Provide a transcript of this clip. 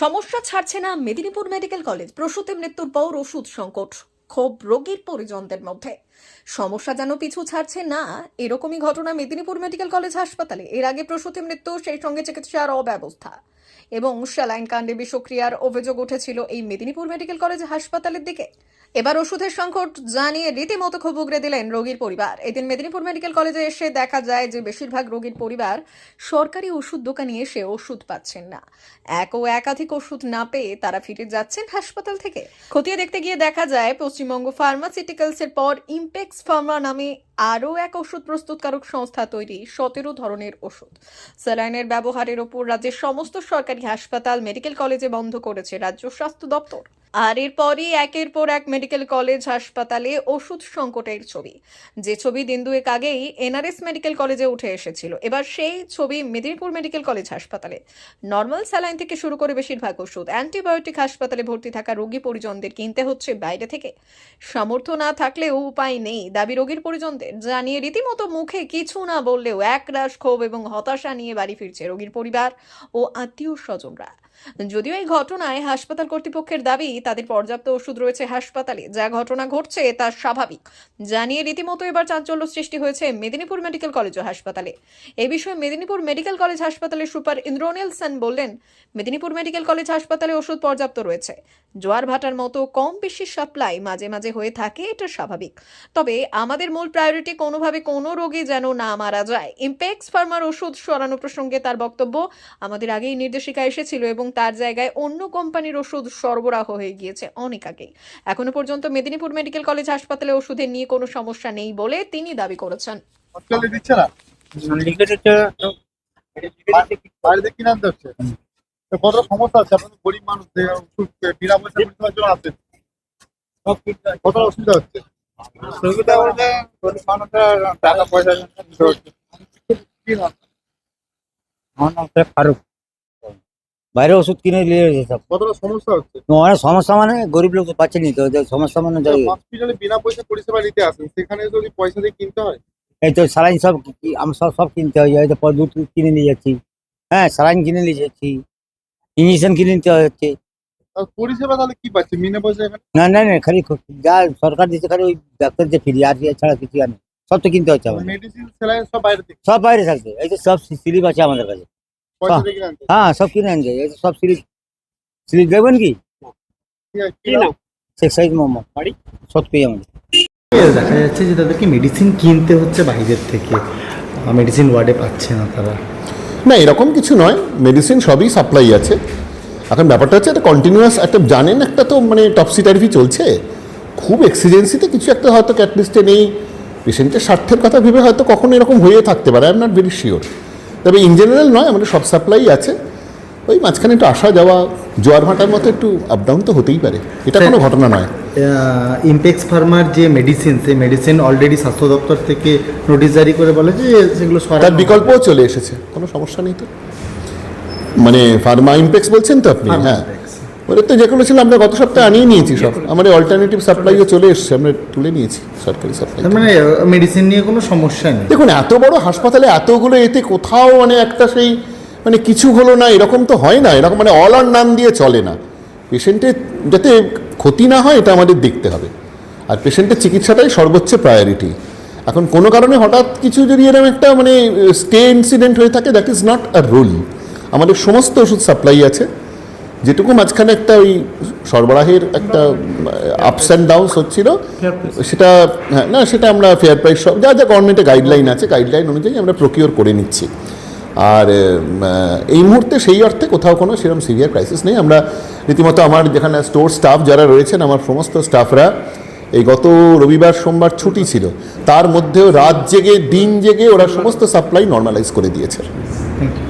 সমস্যা ছাড়ছে না মেদিনীপুর মেডিকেল কলেজ। প্রসূতি মৃত্যুর পর ওষুধ সংকট, ক্ষোভ রোগীর পরিজনদের মধ্যে। সমস্যা যেন পিছু ছাড়ছে না, এরকমই ঘটনা মেদিনীপুর মেডিকেল কলেজ হাসপাতালে। এর আগে প্রসূতি মৃত্যু সেই সঙ্গে চিকিৎসার অব্যবস্থা। এবং স্যালাইন কাণ্ডে বিষক্রিয়ার অভিযোগ উঠেছিল এই মেদিনীপুর মেডিকেল কলেজ হাসপাতালের দিকে। এবার ওষুধের সংকট জানিয়ে রীতিমতো ক্ষোভ উগরে দিলেন রোগীর পরিবার। এদিন মেদিনীপুর মেডিকেল কলেজে এসে দেখা যায় যে বেশিরভাগ রোগীর পরিবার সরকারি ওষুধ দোকানে এসে ওষুধ পাচ্ছেন না। এক ও একাধিক ওষুধ না পেয়ে তারা ফিরে যাচ্ছেন হাসপাতাল থেকে। খতিয়ে দেখতে গিয়ে দেখা যায়, পশ্চিমবঙ্গ ফার্মাসিউটিক্যালসের পর ইমপেক্স ফার্মা নামে আরও এক ওষুধ প্রস্তুতকারক সংস্থা তৈরি সতেরো ধরনের ওষুধ। স্যালাইনের ব্যবহারের ওপর রাজ্যের সমস্ত সরকারি হাসপাতাল মেডিকেল কলেজে বন্ধ করেছে রাজ্য স্বাস্থ্য দপ্তর। আর এরপরই একের পর এক মেডিকেল কলেজ হাসপাতালে ওষুধ সংকটের ছবি। যে ছবি দিন দুয়েক আগেই এনআরএস মেডিকেল কলেজে উঠে এসেছিল। এবার সেই ছবি মেদিনীপুর মেডিকেল কলেজ হাসপাতালে। নর্মাল স্যালাইন থেকে শুরু করে বেশিরভাগ ওষুধ, অ্যান্টিবায়োটিক হাসপাতালে ভর্তি থাকা রোগী পরিজনদের কিনতে হচ্ছে বাইরে থেকে। সামর্থ্য না থাকলেও উপায় নেই দাবি রোগীর পরিজনদের। জানিয়ে রীতিমতো মুখে কিছু না বললেও একরাশ ক্ষোভ এবং হতাশা নিয়ে বাড়ি ফিরছে রোগীর পরিবার ও আত্মীয় স্বজনরা যদিও এই ঘটনায় হাসপাতাল কর্তৃপক্ষের দাবি, তাদের পর্যাপ্ত ওষুধ রয়েছে হাসপাতালে। যা ঘটনা ঘটছে, তা স্বাভাবিক। জানিয়ে রীতিমতো এবার চাঞ্চল্য সৃষ্টি হয়েছে মেদিনীপুর মেডিকেল কলেজ ও হাসপাতালে। এ বিষয়ে মেদিনীপুর মেডিকেল কলেজ হাসপাতালের সুপার ইন্দ্রনীল সেন বললেন, মেদিনীপুর মেডিকেল কলেজ হাসপাতালে ওষুধ পর্যাপ্ত রয়েছে। জোয়ার ভাটার মতো কম বেশি সাপ্লাই মাঝে মাঝে হয়ে থাকে, এটা স্বাভাবিক। তবে আমাদের মূল প্রায়োরিটি কোনোভাবে কোনো রোগী যেন না মারা যায়। ইম্পেক্স ফার্মার ওষুধ সরানো প্রসঙ্গে তার বক্তব্য, আমাদের আগেই নির্দেশিকা এসেছিল এবং তার জায়গায় অন্য কোম্পানির ওষুধ সরবরাহ হয়ে গিয়েছে অনেক আগেই। এখনও পর্যন্ত মেদিনীপুর মেডিকেল কলেজ হাসপাতালে ওষুধের নিয়ে কোনো সমস্যা নেই বলে তিনি দাবি করেছেন। হসপিটালে দিচ্ছে না? লিখেছে তো বাইরে থেকে কিনে আনতে হচ্ছে তো কত সমস্যা আছে? আপনাদের গরিব মানুষ বিনা পয়সা জন্য আসছেন কত অসুবিধা হচ্ছে? সুবিধা বলতে গরিব মানুষের টাকা পয়সা দিতে হচ্ছে। কি নাম? আমার নাম ফারুক। বাইরে ওষুধ কিনে নিয়ে সব কতটা সমস্যা হচ্ছে? অনেক সমস্যা মানে গরিব লোক তো পাচ্ছেনি তো সমস্যা মানে যাই হসপিটালে বিনা পয়সা পরিষেবা নিতে আসেন সেখানে যদি পয়সা দিয়ে কিনতে হয়? এই তো স্যালাইন সব কি- সব সব কিনতে হয় এই তো দুধ কিনে নিয়ে যাচ্ছি। হ্যাঁ স্যালাইন কিনে নিয়ে যাচ্ছি ইঞ্জেকশন কিনে নিতে হচ্ছে। আর পরিষেবা তাহলে কি পাচ্ছে বিনা পয়সা না না না খালি যা সরকার দিচ্ছে খালি ওই ডাক্তার যে ফ্রি আর ছাড়া কিছু আর। সব তো কিনতে হচ্ছে মেডিসিন স্যালাইন সব বাইরে থেকে? সব বাইরে থাকছে এই তো সব স্লিপ আছে আমাদের কাছে। হ্যাঁ। হয়। হ্যাঁ সব কিনে আনছে। সব স্লিপ স্লিপ দেখবেন কি? নাম? শেখ সাইদ মোহাম্মদ। বাড়ি? সত্যি আমাদের। দেখা যাচ্ছে যে তাদেরকে মেডিসিন কিনতে হচ্ছে বাইরের থেকে। মেডিসিন ওয়ার্ডে পাচ্ছে না তারা। না এরকম কিছু নয়। মেডিসিন সবই সাপ্লাই আছে। এখন ব্যাপারটা হচ্ছে একটা কন্টিনিউয়াস একটা জানেন একটা তো মানে টপসি টাইপি চলছে। খুব এক্সিজেন্সিতে কিছু একটা হয়তো ক্যাটলিস্টে নেই পেশেন্টের স্বার্থের কথা ভেবে হয়তো কখনো এরকম হয়ে থাকতে পারে। I am not very sure তবে ইন জেনারেল নয় আমাদের সব সাপ্লাই আছে। ওই মাঝখানে একটু আসা যাওয়া জোয়ার ভাটার মতো একটু আপ ডাউন তো হতেই পারে। এটা কোনো ঘটনা নয়। ইমপেক্স ফার্মার যে মেডিসিন সেই মেডিসিন অলরেডি স্বাস্থ্য দপ্তর থেকে নোটিশ জারি করে বলে যে সেগুলো তার বিকল্পও চলে এসেছে। কোনো সমস্যা নেই তো। মানে ফার্মা ইমপেক্স বলছেন তো আপনি? হ্যাঁ। ওদের তো যেগুলো ছিল আমরা গত সপ্তাহে আনিয়ে নিয়েছি সব। আমাদের অল্টারনেটিভ সাপ্লাইও চলে এসছে আমরা তুলে নিয়েছি সরকারি সাপ্লাই মানে মেডিসিন নিয়ে কোনো সমস্যা নেই। দেখুন এত বড় হাসপাতালে এতগুলো এতে কোথাও মানে একটা সেই মানে কিছু হলো না এরকম তো হয় না। এরকম মানে অল আর নাম দিয়ে চলে না। পেশেন্টের যাতে ক্ষতি না হয় এটা আমাদের দেখতে হবে। আর পেশেন্টের চিকিৎসাটাই সর্বোচ্চ প্রায়োরিটি এখন কোনো কারণে হঠাৎ কিছু যদি এরকম একটা মানে স্টে ইনসিডেন্ট হয়ে থাকে that is not a rule আমাদের সমস্ত ওষুধ সাপ্লাই আছে। যেটুকু মাঝখানে একটা ওই সরবরাহের একটা আপস অ্যান্ড ডাউনস হচ্ছিল সেটা হ্যাঁ না সেটা আমরা ফেয়ার প্রাইস সব যা যা গভর্নমেন্টের গাইডলাইন আছে গাইডলাইন অনুযায়ী আমরা প্রকিওর করে নিচ্ছি। আর এই মুহূর্তে সেই অর্থে কোথাও কোনো সেরকম সিভিয়ার ক্রাইসিস নেই। আমরা রীতিমতো আমার যেখানে স্টোর স্টাফ যারা রয়েছেন আমার সমস্ত স্টাফরা এই গত রবিবার সোমবার ছুটি ছিল তার মধ্যেও রাত জেগে দিন জেগে ওরা সমস্ত সাপ্লাই নর্মালাইজ করে দিয়েছে। তিন